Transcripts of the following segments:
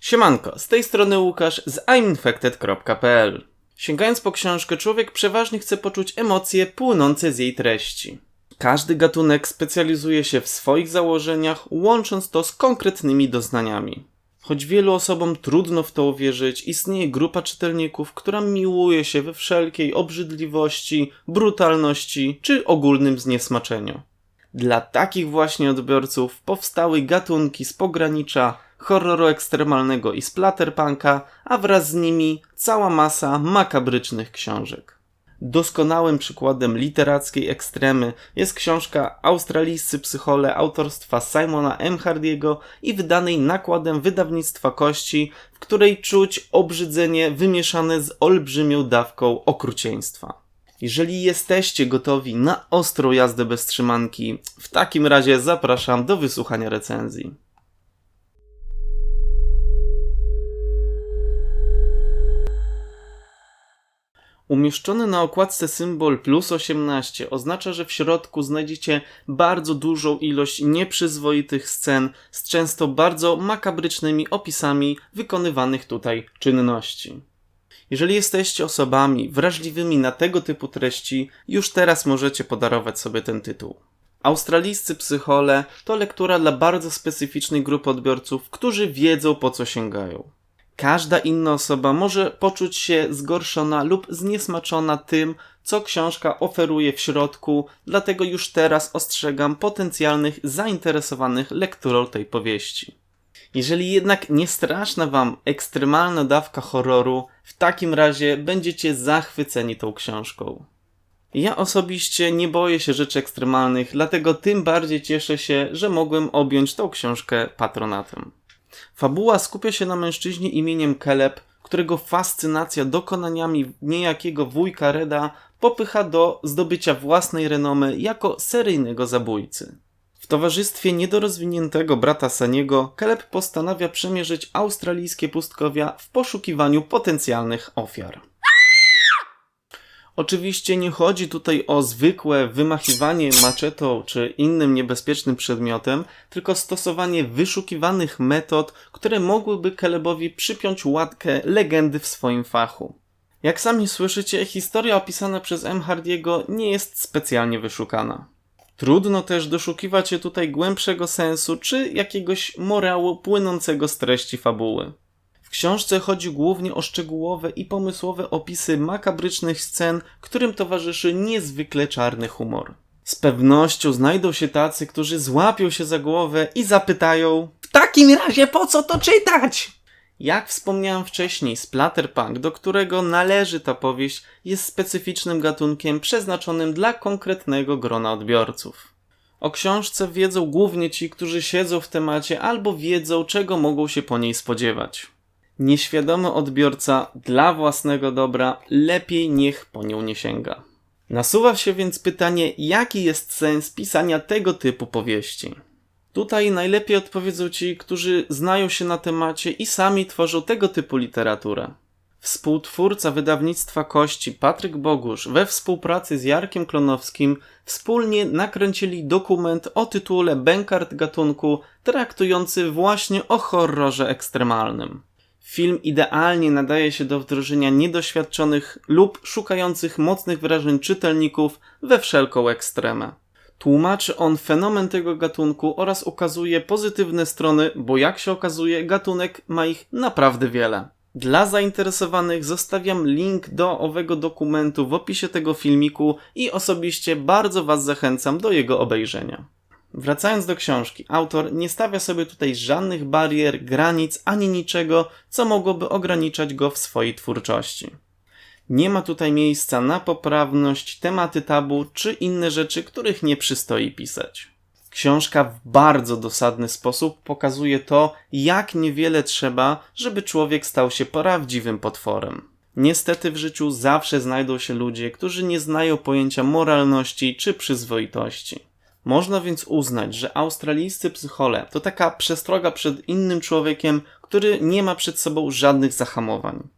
Siemanko, z tej strony Łukasz z iminfected.pl. Sięgając po książkę, człowiek przeważnie chce poczuć emocje płynące z jej treści. Każdy gatunek specjalizuje się w swoich założeniach, łącząc to z konkretnymi doznaniami. Choć wielu osobom trudno w to uwierzyć, istnieje grupa czytelników, która miłuje się we wszelkiej obrzydliwości, brutalności czy ogólnym zniesmaczeniu. Dla takich właśnie odbiorców powstały gatunki z pogranicza horroru ekstremalnego i splatterpunka, a wraz z nimi cała masa makabrycznych książek. Doskonałym przykładem literackiej ekstremy jest książka Australijscy psychole autorstwa Simona M. Hardiego i wydanej nakładem wydawnictwa Kości, w której czuć obrzydzenie wymieszane z olbrzymią dawką okrucieństwa. Jeżeli jesteście gotowi na ostrą jazdę bez trzymanki, w takim razie zapraszam do wysłuchania recenzji. Umieszczony na okładce symbol plus 18 oznacza, że w środku znajdziecie bardzo dużą ilość nieprzyzwoitych scen z często bardzo makabrycznymi opisami wykonywanych tutaj czynności. Jeżeli jesteście osobami wrażliwymi na tego typu treści, już teraz możecie podarować sobie ten tytuł. Australijscy psychole to lektura dla bardzo specyficznej grupy odbiorców, którzy wiedzą po co sięgają. Każda inna osoba może poczuć się zgorszona lub zniesmaczona tym, co książka oferuje w środku, dlatego już teraz ostrzegam potencjalnych zainteresowanych lekturą tej powieści. Jeżeli jednak nie straszna wam ekstremalna dawka horroru, w takim razie będziecie zachwyceni tą książką. Ja osobiście nie boję się rzeczy ekstremalnych, dlatego tym bardziej cieszę się, że mogłem objąć tą książkę patronatem. Fabuła skupia się na mężczyźnie imieniem Keleb, którego fascynacja dokonaniami niejakiego wujka Reda popycha do zdobycia własnej renomy jako seryjnego zabójcy. W towarzystwie niedorozwiniętego brata Saniego, Keleb postanawia przemierzyć australijskie pustkowia w poszukiwaniu potencjalnych ofiar. Oczywiście nie chodzi tutaj o zwykłe wymachiwanie maczetą czy innym niebezpiecznym przedmiotem, tylko stosowanie wyszukiwanych metod, które mogłyby Kelebowi przypiąć łatkę legendy w swoim fachu. Jak sami słyszycie, historia opisana przez M. Hardiego nie jest specjalnie wyszukana. Trudno też doszukiwać się tutaj głębszego sensu czy jakiegoś morału płynącego z treści fabuły. W książce chodzi głównie o szczegółowe i pomysłowe opisy makabrycznych scen, którym towarzyszy niezwykle czarny humor. Z pewnością znajdą się tacy, którzy złapią się za głowę i zapytają: W takim razie po co to czytać? Jak wspomniałem wcześniej, splatterpunk, do którego należy ta powieść, jest specyficznym gatunkiem przeznaczonym dla konkretnego grona odbiorców. O książce wiedzą głównie ci, którzy siedzą w temacie albo wiedzą, czego mogą się po niej spodziewać. Nieświadomy odbiorca dla własnego dobra lepiej niech po nią nie sięga. Nasuwa się więc pytanie, jaki jest sens pisania tego typu powieści? Tutaj najlepiej odpowiedzą ci, którzy znają się na temacie i sami tworzą tego typu literaturę. Współtwórca wydawnictwa Kości Patryk Bogusz we współpracy z Jarkiem Klonowskim wspólnie nakręcili dokument o tytule Bękart gatunku traktujący właśnie o horrorze ekstremalnym. Film idealnie nadaje się do wdrożenia niedoświadczonych lub szukających mocnych wrażeń czytelników we wszelką ekstremę. Tłumaczy on fenomen tego gatunku oraz ukazuje pozytywne strony, bo jak się okazuje, gatunek ma ich naprawdę wiele. Dla zainteresowanych zostawiam link do owego dokumentu w opisie tego filmiku i osobiście bardzo Was zachęcam do jego obejrzenia. Wracając do książki, autor nie stawia sobie tutaj żadnych barier, granic ani niczego, co mogłoby ograniczać go w swojej twórczości. Nie ma tutaj miejsca na poprawność, tematy tabu czy inne rzeczy, których nie przystoi pisać. Książka w bardzo dosadny sposób pokazuje to, jak niewiele trzeba, żeby człowiek stał się prawdziwym potworem. Niestety w życiu zawsze znajdą się ludzie, którzy nie znają pojęcia moralności czy przyzwoitości. Można więc uznać, że australijscy psychole to taka przestroga przed innym człowiekiem, który nie ma przed sobą żadnych zahamowań.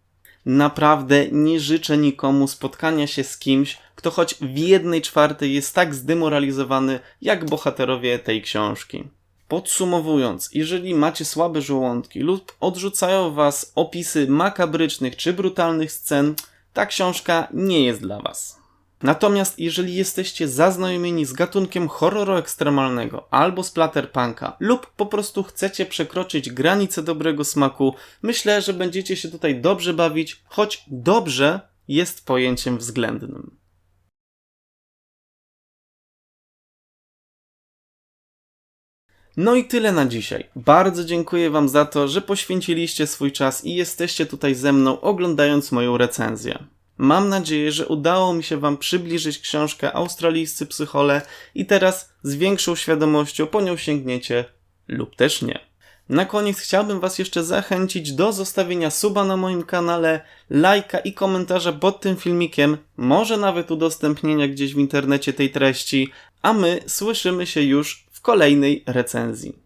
Naprawdę nie życzę nikomu spotkania się z kimś, kto choć w jednej czwartej jest tak zdemoralizowany, jak bohaterowie tej książki. Podsumowując, jeżeli macie słabe żołądki lub odrzucają was opisy makabrycznych czy brutalnych scen, ta książka nie jest dla was. Natomiast jeżeli jesteście zaznajomieni z gatunkiem horroru ekstremalnego albo splatterpunka lub po prostu chcecie przekroczyć granice dobrego smaku, myślę, że będziecie się tutaj dobrze bawić, choć dobrze jest pojęciem względnym. No i tyle na dzisiaj. Bardzo dziękuję Wam za to, że poświęciliście swój czas i jesteście tutaj ze mną oglądając moją recenzję. Mam nadzieję, że udało mi się Wam przybliżyć książkę Australijscy psychole i teraz z większą świadomością po nią sięgniecie lub też nie. Na koniec chciałbym Was jeszcze zachęcić do zostawienia suba na moim kanale, lajka i komentarza pod tym filmikiem, może nawet udostępnienia gdzieś w internecie tej treści, a my słyszymy się już w kolejnej recenzji.